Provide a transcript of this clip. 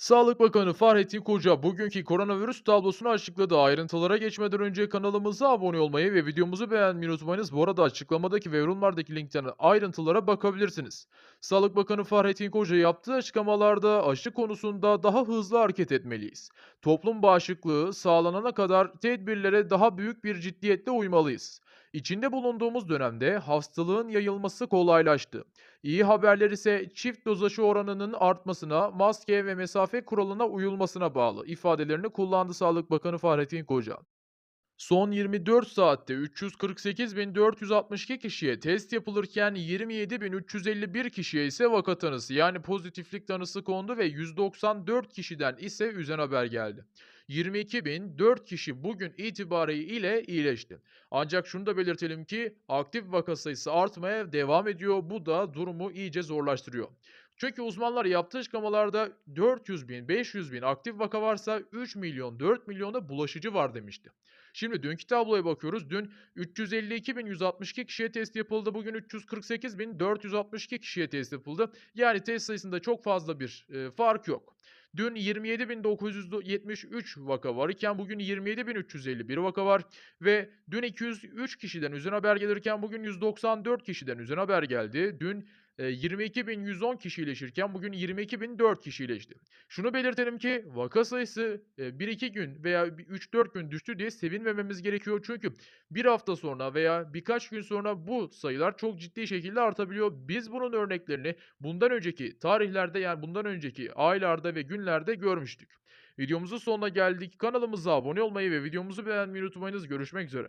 Sağlık Bakanı Fahrettin Koca bugünkü koronavirüs tablosunu açıkladı. Ayrıntılara geçmeden önce kanalımıza abone olmayı ve videomuzu beğenmeyi unutmayınız. Bu arada açıklamadaki ve yorumlardaki linkten ayrıntılara bakabilirsiniz. Sağlık Bakanı Fahrettin Koca yaptığı açıklamalarda aşı konusunda daha hızlı hareket etmeliyiz. Toplum bağışıklığı sağlanana kadar tedbirlere daha büyük bir ciddiyetle uymalıyız. İçinde bulunduğumuz dönemde hastalığın yayılması kolaylaştı. İyi haberler ise çift doz aşı oranının artmasına, maske ve mesafe kuralına uyulmasına bağlı ifadelerini kullandı Sağlık Bakanı Fahrettin Koca. Son 24 saatte 348.462 kişiye test yapılırken 27.351 kişiye ise vaka tanısı yani pozitiflik tanısı kondu ve 194 kişiden ise üzen haber geldi. 22.004 kişi bugün itibariyle iyileşti. Ancak şunu da belirtelim ki aktif vaka sayısı artmaya devam ediyor. Bu da durumu iyice zorlaştırıyor. Çünkü uzmanlar yaptığı açıklamalarda 400 bin, 500 bin aktif vaka varsa 3 milyon, 4 milyonda bulaşıcı var demişti. Şimdi dünkü tabloya bakıyoruz. Dün 352.162 kişiye test yapıldı. Bugün 348.462 kişiye test yapıldı. Yani test sayısında çok fazla bir e, fark yok. Dün 27.973 vaka var iken bugün 27.351 vaka var ve dün 203 kişiden üzerine haber gelirken bugün 194 kişiden üzerine haber geldi. Dün 22.110 kişi iyileşirken bugün 22.004 kişi iyileşti. Şunu belirtelim ki vaka sayısı e, 1-2 gün veya 3-4 gün düştü diye sevinmememiz gerekiyor. Çünkü bir hafta sonra veya birkaç gün sonra bu sayılar çok ciddi şekilde artabiliyor. Biz bunun örneklerini bundan önceki tarihlerde yani bundan önceki aylarda ve günlerde görmüştük. Videomuzun sonuna geldik. Kanalımıza abone olmayı ve videomuzu beğenmeyi unutmayınız. Görüşmek üzere.